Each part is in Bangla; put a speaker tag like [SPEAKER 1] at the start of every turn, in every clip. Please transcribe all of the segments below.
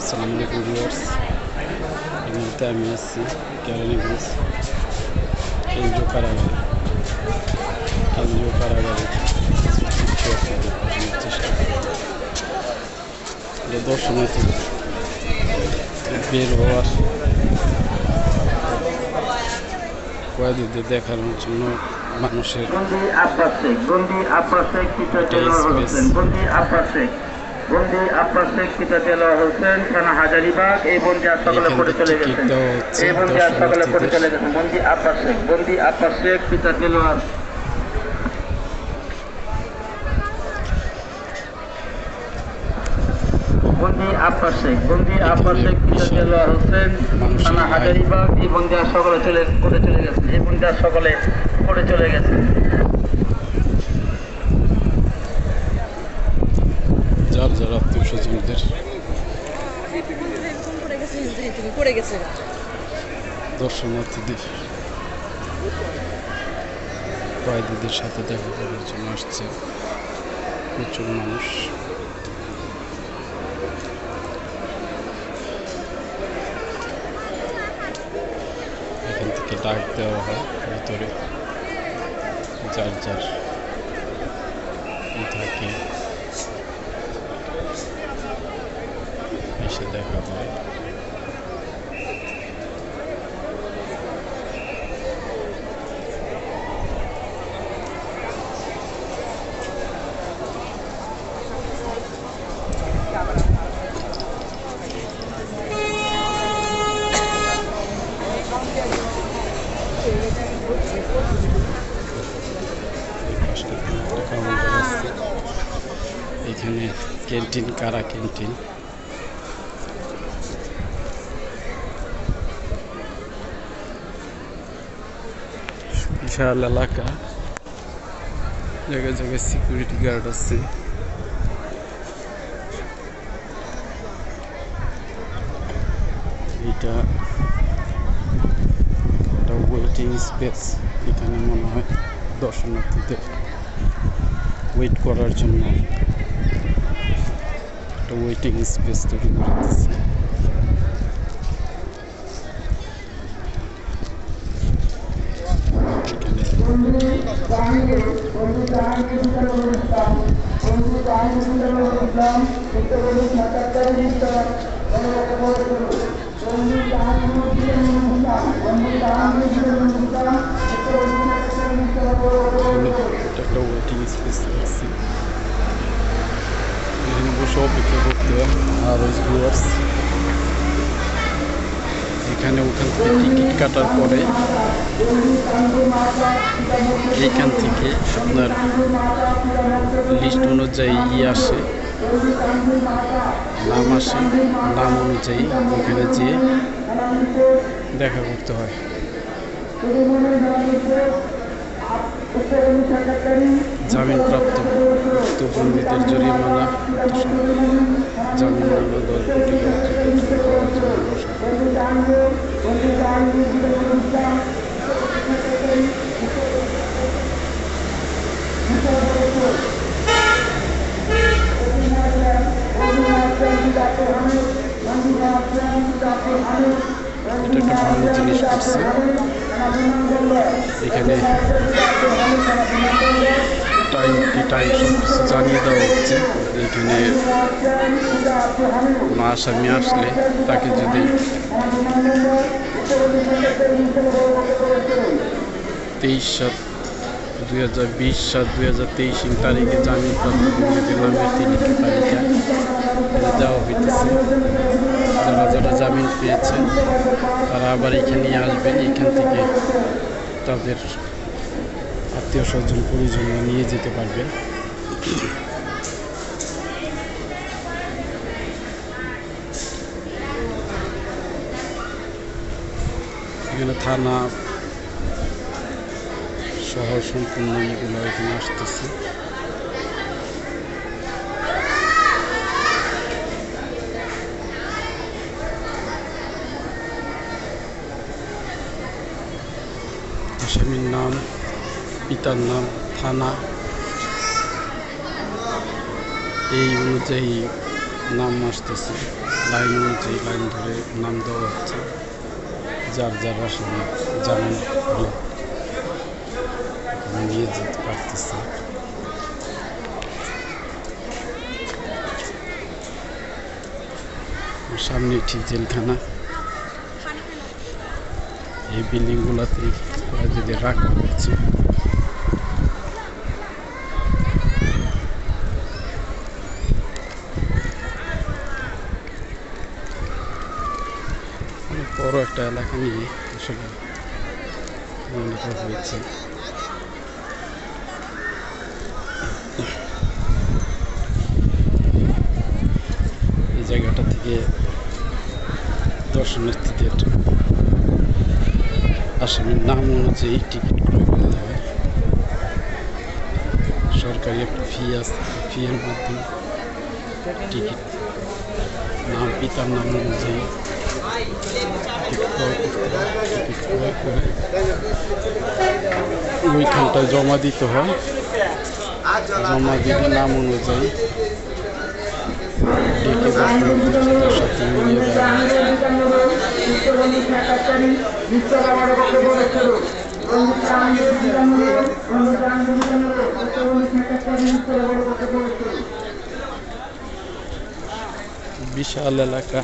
[SPEAKER 1] আসসালামু আলাইকুম ভিউয়ার্স। এই মুহূর্তে আমি আসছি কেরানীগঞ্জ কেন্দ্রীয় কারাগারে। কেন্দ্রীয় কারাগারে কিছু চিত্র আপনাদের দেখানোর চেষ্টা করি এটা দর্শনার্থী বের হওয়ার কয়েদিদের দেখানোর জন্য মানুষের
[SPEAKER 2] বন্দি শেখ বন্দি হোসেন বন্দি শেখ বন্দি আব্বাস শেখ দেলোয়ার হোসেন থানা হাজারিবাগ এই বন্দি আজ সকালে পড়ে চলে গেছেন। এই বন্দি আজ সকালে পড়ে চলে গেছেন। বন্দি আব্বাস শেখ বন্দি আব্বাস শেখ দেলোয়ার বন্দি আব্বাস শেখ বন্দি আব্বাস শেখ দেলোয়ার হোসেন থানা হাজারিবাগ এই বন্দি আজ সকালে চলে পড়ে চলে গেছেন। এই বন্দি আজ সকালে পড়ে চলে গেছেন
[SPEAKER 1] যার
[SPEAKER 3] গেছে
[SPEAKER 1] দর্শনার্থীদের কয়েদিদের সাথে দেখা করার জন্য আসছে প্রচুর মানুষ এখান থেকে ডাক দেওয়া হয় ভিতরে যার যার থাকে এসে দেখা হয় এখানে ক্যান্টিন কারা ক্যান্টিন? বিশাল এলাকা। জায়গায় জায়গায় সিকিউরিটি গার্ড আছে। এটা একটা ওয়েটিং স্পেস এখানে মনে হয় দর্শনার্থীদের ওয়েট করার জন্য একটা ওয়েটিং স্পেস তৈরি করে দিচ্ছে। ওয়েটিং স্পেস আছে এখানে বসে অপেক্ষা করতে হয় আর ওই ভিউয়ার্স এখানে ওখান থেকে টিকিট কাটার পরে এইখান থেকে আপনার লিস্ট অনুযায়ী ই আসে, নাম আসে, নাম অনুযায়ী ওখানে যেয়ে দেখা করতে হয়। জামিনপ্রাপ্ত উক্ত বন্দীদের জরিমানা জামিননামা কোটি টাকা পাওয়ার জন্য বসা। এটা একটা ভালো জিনিস করছে। এখানে টাইম জানিয়ে দেওয়া হচ্ছে। এখানে কোনো আসামি আসলে তাকে যদি তেইশ সাত দুই হাজার বিশ সাত দুই হাজার তেইশ তারিখে জামিনপ্রাপ্ত বন্দীদের নামের তিনটি তালিকা। দেওয়া হইতেছে। যারা যারা জামিন পেয়েছেন, তারা আবার এখানে আসবেন। এখান থেকে তাদের আত্মীয় স্বজন পরিজন নিয়ে যেতে পারবেন। এখানে থানা শহর সম্পূর্ণ এগুলো এখানে আসতেছে। আসামির নাম, পিতার নাম, থানা। এই অনুযায়ী নাম আসতেছে। লাইন অনুযায়ী লাইন ধরে নাম দেওয়া হচ্ছে। যার যার আসলে জামিন নিয়ে যেতে পারতেছে। সামনে ঠিক জেলখানা। এই বিল্ডিংগুলোতে যদি রাখা হচ্ছে বড় একটা এলাকা নিয়ে আসলে হয়েছে। এই জায়গাটা থেকে দর্শনার্থীদের আসামের নাম অনুযায়ী টিকিট ক্রয় করতে হয় সরকারি একটা ফি আছে ফি এর মাধ্যমে টিকিট নাম, পিতার নাম অনুযায়ী ওইখানটায় জমা দিতে হয়। জমা দিলে নাম অনুযায়ী বিশাল এলাকা,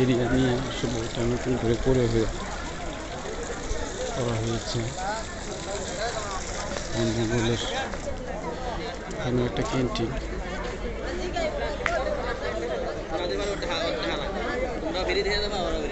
[SPEAKER 1] এরিয়া নিয়ে আসলে নতুন করে করে হয়ে করা হয়েছে। এখানে একটা ক্যান্টিন
[SPEAKER 3] বাইরে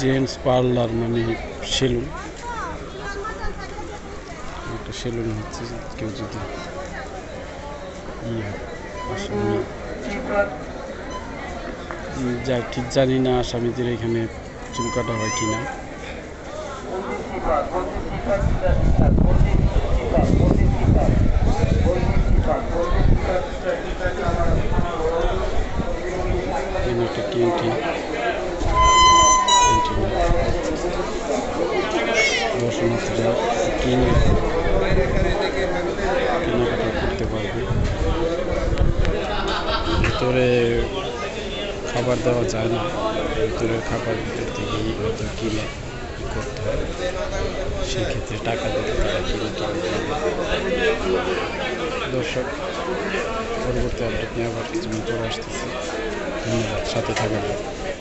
[SPEAKER 1] জেন্টস পার্লার মানে সেলুন। একটা সেলুন হচ্ছে কেউ যদি ইয়ে যা ঠিক জানি না আসামিদের এখানে চুল কাটা হয় কিনা একটা ক্যান্টিনে দর্শনার্থীরা কিনে কেনাকাটা করতে পারবে ভিতরে খাবার দেওয়া যায় না ভিতরের খাবার ভিতর থেকেই হয়তো কিনে করতে হয় সেক্ষেত্রে টাকা দিতে তারা কিনে দর্শক পরবর্তী আপডেট নিয়ে আবার কিছু চলে আসতেছি ধন্যবাদ সাথে থাকার